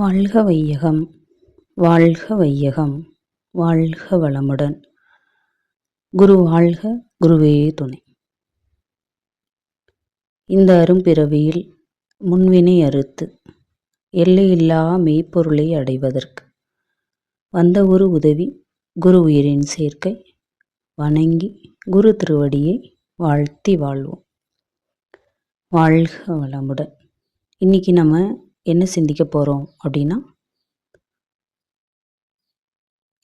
வாழ்க வையகம் வாழ்க வையகம் வாழ்க வளமுடன். குரு வாழ்க குருவே துணை. இந்த அரும்பிறவியில் முன்வினை அறுத்து எல்லையில்லா மெய்ப்பொருளை அடைவதற்கு வந்த ஒரு உதவி குரு உயிரின் சேர்க்கை வணங்கி குரு திருவடியை வாழ்த்தி வாழ்வோம். வாழ்க வளமுடன். இன்னைக்கு நம்ம என்ன சிந்திக்க போகிறோம் அப்படின்னா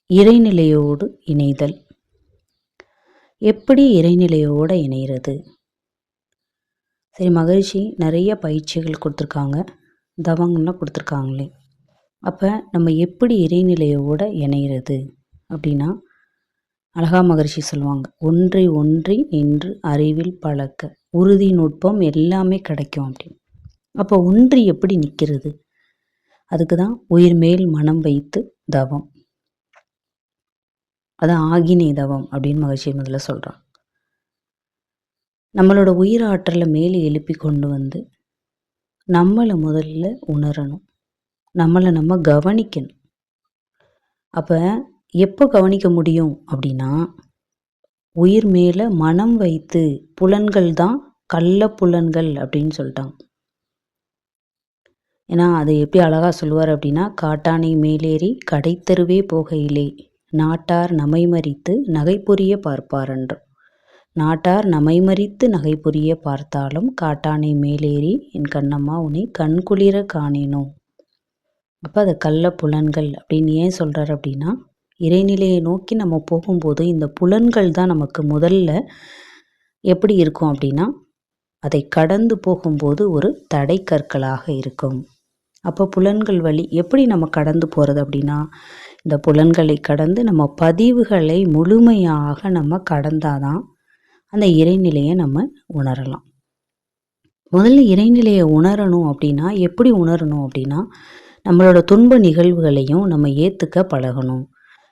இறைநிலையோடு இணைதல். எப்படி இறைநிலையோடு இணைகிறது சரி மகிழ்ச்சி நிறைய பயிற்சிகள் கொடுத்துருக்காங்க. தவங்கள்லாம் கொடுத்துருக்காங்களே. அப்போ நம்ம எப்படி இறைநிலையோடு இணைகிறது அப்படின்னா அழகா மகரிஷி சொல்லுவாங்க ஒன்றை ஒன்றி நின்று அறிவில் பழக்க. உறுதி நுட்பம் எல்லாமே கிடைக்கும் அப்படின்னு. அப்போ ஒன்று எப்படி நிற்கிறது? அதுக்கு தான் உயிர் மேல் மனம் வைத்து தவம். அதான் ஆகினே தவம் அப்படின்னு மகிழ்ச்சி முதல்ல சொல்கிறான் நம்மளோட உயிர் ஆற்றலை மேலே எழுப்பி கொண்டு வந்து நம்மளை முதல்ல உணரணும். நம்மளை நம்ம கவனிக்கணும். அப்போ எப்போ கவனிக்க முடியும் அப்படின்னா உயிர் மேலே மனம் வைத்து புலன்கள் தான் கள்ள புலன்கள் அப்படின்னு சொல்லிட்டாங்க ஏன்னா அதை எப்படி அழகாக சொல்லுவார் அப்படின்னா காட்டானை மேலேறி கடைத்தருவே போகையிலே நாட்டார் நமை மறித்து நகைப்புரிய பார்ப்பாரென்று. நாட்டார் நமைமறித்து நகைப்புரிய பார்த்தாலும் காட்டானை மேலேறி என் கண்ணம்மா உன்னை கண்குளிர காணேனோ? அப்போ அதை கள்ள புலன்கள் அப்படின்னு ஏன் சொல்கிறார் அப்படின்னா இறைநிலையை நோக்கி நம்ம போகும்போது இந்த புலன்கள் தான் நமக்கு முதல்ல எப்படி இருக்கும் அப்படின்னா அதை கடந்து போகும்போது ஒரு தடை கற்களாக இருக்கும். அப்போ புலன்கள் வழி எப்படி நம்ம கடந்து போகிறது அப்படின்னா இந்த புலன்களை கடந்து நம்ம பதிவுகளை முழுமையாக நம்ம கடந்தாதான் அந்த இறைநிலையை நம்ம உணரலாம். முதல்ல இறைநிலையை உணரணும் அப்படின்னா எப்படி உணரணும் அப்படின்னா நம்மளோட துன்ப நிகழ்வுகளையும் நம்ம ஏற்றுக்க பழகணும்.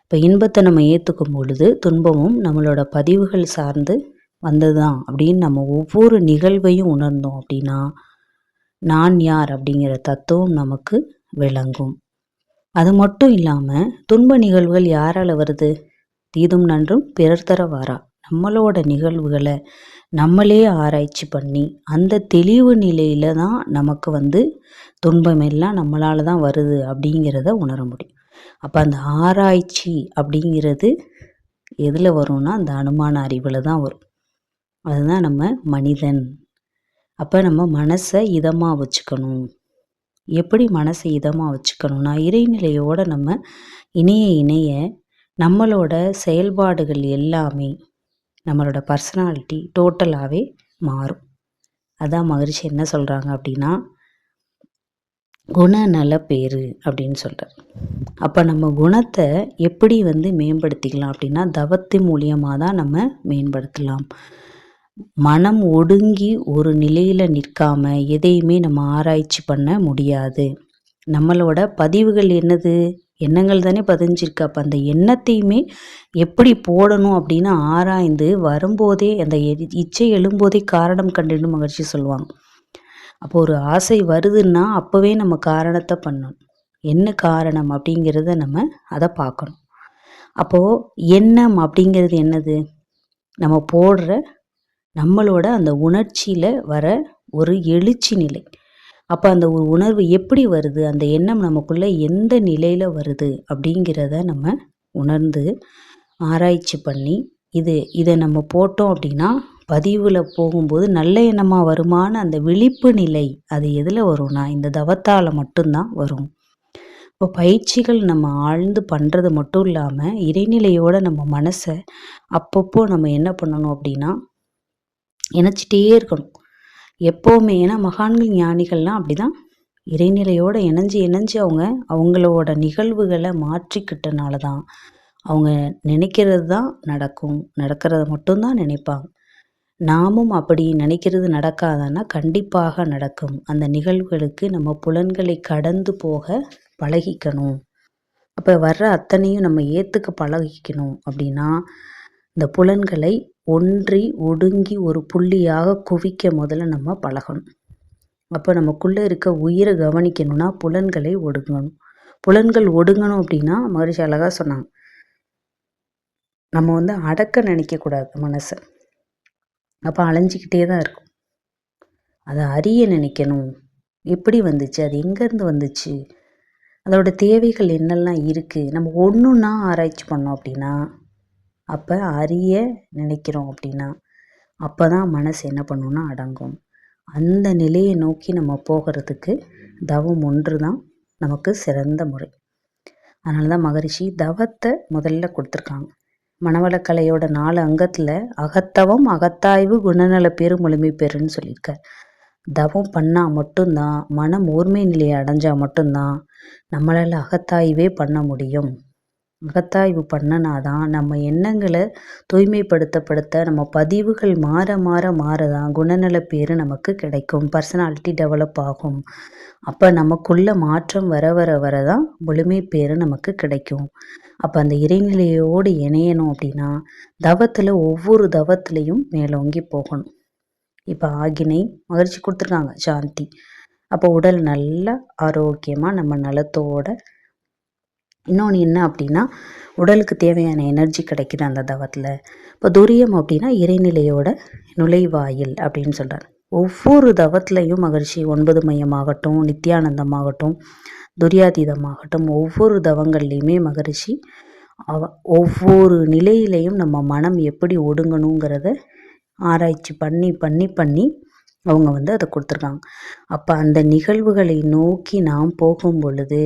இப்போ இன்பத்தை நம்ம ஏற்றுக்கும் பொழுது துன்பமும் நம்மளோட பதிவுகள் சார்ந்து வந்தது தான் அப்படின்னு நம்ம ஒவ்வொரு நிகழ்வையும் உணர்ந்தோம் அப்படின்னா நான் யார் அப்படிங்கிற தத்துவம் நமக்கு விளங்கும். அது மட்டும் இல்லாமல் துன்ப நிகழ்வுகள் யாரால் வருது? தீதும் நன்றும் பிறர் தர வாரா நம்மளோட நிகழ்வுகளை நம்மளே ஆராய்ச்சி பண்ணி அந்த தெளிவு நிலையில தான் நமக்கு வந்து துன்பம் எல்லாம் நம்மளால தான் வருது அப்படிங்கிறத உணர முடியும். அப்போ அந்த ஆராய்ச்சி அப்படிங்கிறது எதில் வரும்னா அந்த அனுமான அறிவில் தான் வரும். அதுதான் நம்ம மனிதன் அப்போ நம்ம மனசை இதமாக வச்சுக்கணும். எப்படி மனசை இதமாக வச்சுக்கணும்னா இறைநிலையோடு நம்ம இணைய இணைய நம்மளோட செயல்பாடுகள் எல்லாமே நம்மளோட பர்சனாலிட்டி டோட்டலாகவே மாறும். அதான் மகிழ்ச்சி என்ன சொல்கிறாங்க அப்படின்னா குணநல பேரு அப்படின்னு சொல்கிறார் அப்போ நம்ம குணத்தை எப்படி வந்து மேம்படுத்திக்கலாம் அப்படின்னா தவத்து மூலியமாக தான் நம்ம மேம்படுத்தலாம். மனம் ஒடுங்கி ஒரு நிலையில் நிற்காம எதையுமே நம்ம ஆராய்ச்சி பண்ண முடியாது. நம்மளோட பதிவுகள் என்னது? எண்ணங்கள் தானே பதிஞ்சிருக்கு. அப்போ அந்த எண்ணத்தையுமே எப்படி போடணும் அப்படின்னு ஆராய்ந்து வரும்போதே அந்த இச்சை எழும்போதே காரணம் கண்டுன்னு மகிழ்ச்சி சொல்லுவாங்க. அப்போ ஒரு ஆசை வருதுன்னா அப்போவே நம்ம காரணத்தை பண்ணணும். என்ன காரணம் அப்படிங்கிறத நம்ம அதை பார்க்கணும். அப்போது எண்ணம் அப்படிங்கிறது என்னது? நம்ம போடுற நம்மளோட அந்த உணர்ச்சியில் வர ஒரு எழுச்சி நிலை. அப்போ அந்த ஒரு உணர்வு எப்படி வருது? அந்த எண்ணம் நமக்குள்ளே எந்த நிலையில் வருது? அப்படிங்கிறத நம்ம உணர்ந்து ஆராய்ச்சி பண்ணி இது இதை நம்ம போட்டோம் அப்படின்னா பதிவில் போகும்போது நல்ல எண்ணமாக வருமான அந்த விழிப்பு நிலை அது எதில் வரும்னா இந்த தவத்தால் மட்டும்தான் வரும். இப்போ பயிற்சிகள் நம்ம ஆழ்ந்து பண்ணுறது மட்டும் இல்லாமல் இறைநிலையோட நம்ம மனசை அப்பப்போ நம்ம என்ன பண்ணணும் அப்படின்னா இணைச்சிட்டே இருக்கணும். எப்போவுமே ஏன்னா மகான்கள் ஞானிகள்லாம் அப்படி தான் இறைநிலையோடு இணைஞ்சு இணைஞ்சு அவங்க அவங்களோட நிகழ்வுகளை மாற்றிக்கிட்டனால தான் அவங்க நினைக்கிறது தான் நடக்கும். நடக்கிறத மட்டும்தான் நினைப்பாங்க. நாமும் அப்படி நினைக்கிறது நடக்காதன்னா கண்டிப்பாக நடக்கும். அந்த நிகழ்வுகளுக்கு நம்ம புலன்களை கடந்து போக பழகிக்கணும். அப்போ வர்ற அத்தனையும் நம்ம ஏற்றுக்க பழகிக்கணும் அப்படின்னா இந்த புலன்களை ஒன்றி ஒடுங்கி ஒரு புள்ளியாக குவிக்க முதல்ல நம்ம பழகணும். அப்போ நமக்குள்ளே இருக்க உயிரை கவனிக்கணும்னா புலன்களை ஒடுங்கணும். புலன்கள் ஒடுங்கணும் அப்படின்னா மகரிஷி அழகாக சொன்னாங்க. நம்ம வந்து அடக்க நினைக்கக்கூடாது மனசை. அப்போ அலைஞ்சிக்கிட்டே தான் இருக்கும். அதை அறிய நினைக்கணும். எப்படி வந்துச்சு? அது எங்கேருந்து வந்துச்சு? அதோட தேவைகள் என்னெல்லாம் இருக்குது நம்ம ஒன்றுன்னா ஆராய்ச்சி பண்ணோம் அப்படின்னா அப்போ அறிய நினைக்கிறோம் அப்படின்னா அப்போ தான் மனசு என்ன பண்ணுன்னா அடங்கும். அந்த நிலையை நோக்கி நம்ம போகிறதுக்கு தவம் ஒன்று தான் நமக்கு சிறந்த முறை. அதனால தான் மகரிஷி தவத்தை முதல்ல கொடுத்துருக்காங்க. மனவளக்கலையோட நாலு அங்கத்தில் அகத்தவம் அகத்தாய்வு குணநல பேரு முழுமை பெருன்னு சொல்லியிருக்கார். தவம் பண்ணால் மட்டும்தான் மனம் ஓர்மை நிலையை அடைஞ்சால் மட்டும்தான் நம்மளால் அகத்தாய்வே பண்ண முடியும். அகத்தாய்வு பண்ணினா தான் நம்ம எண்ணங்களை தூய்மைப்படுத்தப்படுத்த நம்ம பதிவுகள் மாற மாற மாற தான் குணநல பேர் நமக்கு கிடைக்கும். பர்சனாலிட்டி டெவலப் ஆகும். அப்போ நமக்குள்ள மாற்றம் வர வர வர தான் முழுமை பேர் நமக்கு கிடைக்கும். அப்போ அந்த இறைநிலையோடு இணையணும் அப்படின்னா தவத்தில் ஒவ்வொரு தவத்திலையும் மேலோங்கி போகணும். இப்போ ஆகினை மகிழ்ச்சி கொடுத்துருக்காங்க சாந்தி. அப்போ உடல் நல்லா ஆரோக்கியமாக நம்ம நலத்தோட இன்னொன்று என்ன அப்படின்னா உடலுக்கு தேவையான எனர்ஜி கிடைக்கிது அந்த தவத்தில். இப்போ துரியம் அப்படின்னா இறைநிலையோட நுழைவாயில் அப்படின்னு சொல்கிறார் ஒவ்வொரு தவத்திலையும் மகிழ்ச்சி ஒன்பது மையமாகட்டும் நித்யானந்தமாகட்டும் துரியாதீதமாகட்டும் ஒவ்வொரு தவங்கள்லேயுமே மகிழ்ச்சி. அவ ஒவ்வொரு நிலையிலையும் நம்ம மனம் எப்படி ஒடுங்கணுங்கிறத ஆராய்ச்சி பண்ணி பண்ணி பண்ணி அவங்க வந்து அதை கொடுத்துருக்காங்க. அப்போ அந்த நிகழ்வுகளை நோக்கி நாம் போகும் பொழுது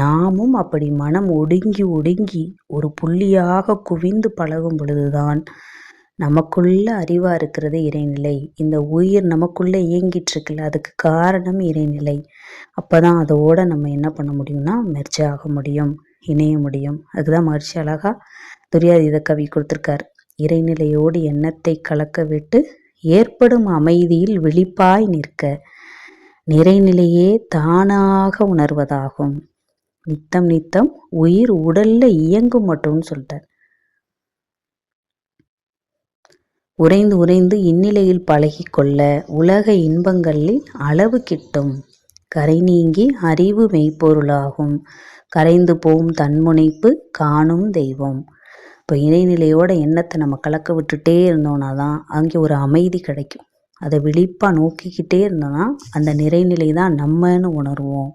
நாமும் அப்படி மனம் ஒடுங்கி ஒடுங்கி ஒரு புள்ளியாக குவிந்து பழகும் பொழுதுதான் நமக்குள்ள அறிவாக இருக்கிறது இறைநிலை. இந்த உயிர் நமக்குள்ளே இயங்கிட்டு இருக்குல்ல அதுக்கு காரணம் இறைநிலை. அப்போ தான் அதோட நம்ம என்ன பண்ண முடியும்னா மெர்ஜ் ஆக முடியும் இணைய முடியும். அதுதான் மகிழ்ச்சி அழகாக துரியாதீத கவி கொடுத்துருக்கார். இறைநிலையோடு எண்ணத்தை கலக்க விட்டு ஏற்படும் அமைதியில் விழிப்பாய் நிற்க. நிறைநிலையே தானாக உணர்வதாகும். நித்தம் நித்தம் உயிர் உடல்ல இயங்கும் மட்டும்னு சொல்லிட்டார். உறைந்து உறைந்து இந்நிலையில் பழகி கொள்ள உலக இன்பங்களில் அளவு கிட்டும். கரை நீங்கி அறிவு மெய்ப்பொருளாகும். கரைந்து போம் தன்முனைப்பு காணும் தெய்வம். இப்போ இணைநிலையோட எண்ணத்தை நம்ம கலக்க விட்டுட்டே இருந்தோம்னா தான் அங்கே ஒரு அமைதி கிடைக்கும். அதை விழிப்பாக நோக்கிக்கிட்டே இருந்தோம்னா அந்த நிறைநிலை தான் நம்மன்னு உணர்வோம்.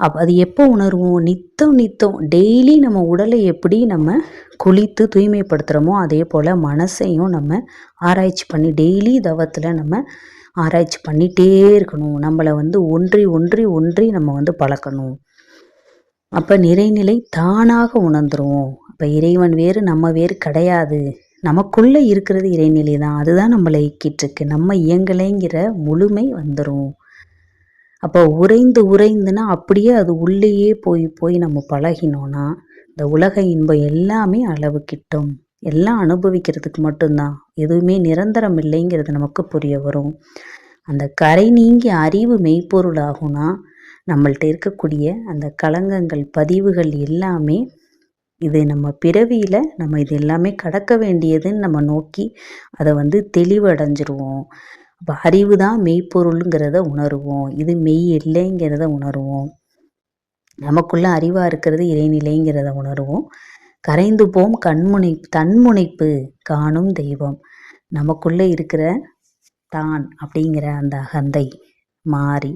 அப் அது எப்போ உணர்வோம்? நித்தம் நித்தம். டெய்லி நம்ம உடலை எப்படி நம்ம குளித்து தூய்மைப்படுத்துகிறோமோ அதே போல் மனசையும் நம்ம ஆராய்ச்சி பண்ணி டெய்லி தவத்தில் நம்ம ஆராய்ச்சி பண்ணிகிட்டே இருக்கணும். நம்மளை வந்து ஒன்றி ஒன்றி ஒன்றி நம்ம வந்து பழக்கணும். அப்போ நிறைநிலை தானாக உணர்ந்துருவோம். அப்போ இறைவன் வேறு நம்ம வேறு கிடையாது. நமக்குள்ளே இருக்கிறது இறைநிலை தான். அதுதான் நம்மளை இயக்கிட்டுருக்கு. நம்ம இயங்கலைங்கிற முழுமை வந்துடும் அப்போ உறைந்து உறைந்துனா அப்படியே அது உள்ளேயே போய் போய் நம்ம பழகினோன்னா இந்த உலக இன்பம் எல்லாமே அளவு கிட்டும் எல்லாம் அனுபவிக்கிறதுக்கு மட்டும்தான். எதுவுமே நிரந்தரம் இல்லைங்கிறது நமக்கு புரிய வரும். அந்த கரை நீங்கி அறிவு மெய்ப்பொருள் ஆகும்னா நம்மள்ட்ட இருக்கக்கூடிய அந்த களங்கங்கள் பதிவுகள் எல்லாமே இது நம்ம பிறவியில் நம்ம இது எல்லாமே கடக்க வேண்டியதுன்னு நம்ம நோக்கி அதை வந்து தெளிவடைஞ்சிருவோம். அப்போ அறிவு தான் மெய்ப்பொருளுங்கிறத உணருவோம். இது மெய் இல்லைங்கிறத உணருவோம். நமக்குள்ள அறிவாக இருக்கிறது இறைநிலைங்கிறத உணருவோம். கரைந்து போம் கண்முனை தன்முனைப்பு காணும் தெய்வம். நமக்குள்ளே இருக்கிற தான் அப்படிங்கிற அந்த அகந்தை மாறி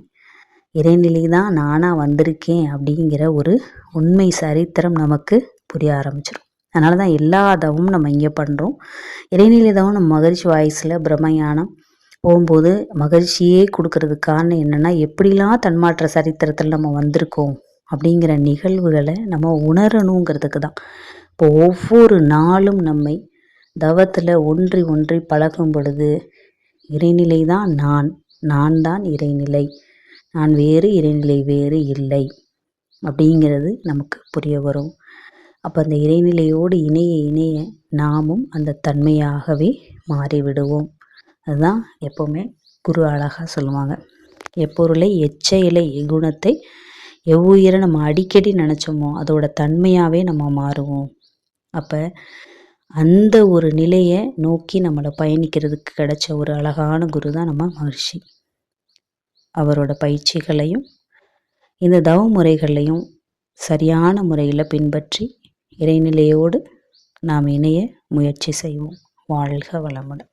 இறைநிலை தான் நானாக வந்திருக்கேன் அப்படிங்கிற ஒரு உண்மை சரித்திரம் நமக்கு புரிய ஆரம்பிச்சிடும் அதனால தான் எல்லா தவமும் நம்ம இங்கே பண்ணுறோம் இறைநிலை தவம் நம்ம மகிழ்ச்சி வாய்ஸில் பிரம்மயானம் போகும்போது மகிழ்ச்சியே கொடுக்கறதுக்கு காரணம் என்னென்னா எப்படிலாம் தன்மாற்ற சரித்திரத்தில் நம்ம வந்திருக்கோம் அப்படிங்கிற நிகழ்வுகளை நம்ம உணரணுங்கிறதுக்கு தான் இப்போ ஒவ்வொரு நாளும் நம்மை தவத்தில் ஒன்றி ஒன்றி பழகும் பொழுது இறைநிலை தான் நான் நான் தான் இறைநிலை நான் வேறு இறைநிலை வேறு இல்லை அப்படிங்கிறது நமக்கு புரிய வரும். அப்போ அந்த இறைநிலையோடு இணைய இணைய நாமும் அந்த தன்மையாகவே மாறிவிடுவோம். அதுதான் எப்போவுமே குரு அழகாக சொல்லுவாங்க. எப்பொருளை எச்சையிலை குணத்தை எவ்வுயிரை நம்ம அடிக்கடி நினச்சோமோ அதோட தன்மையாகவே நம்ம மாறுவோம். அப்போ அந்த ஒரு நிலையை நோக்கி நம்மளை பயணிக்கிறதுக்கு கிடைச்ச ஒரு அழகான குரு தான் நம்ம மகிழ்ச்சி அவரோட பயிற்சிகளையும் இந்த தவ முறைகளையும் சரியான முறையில் பின்பற்றி இறைநிலையோடு நாம் இணைய முயற்சி செய்வோம். வாழ்க வளமுடன்.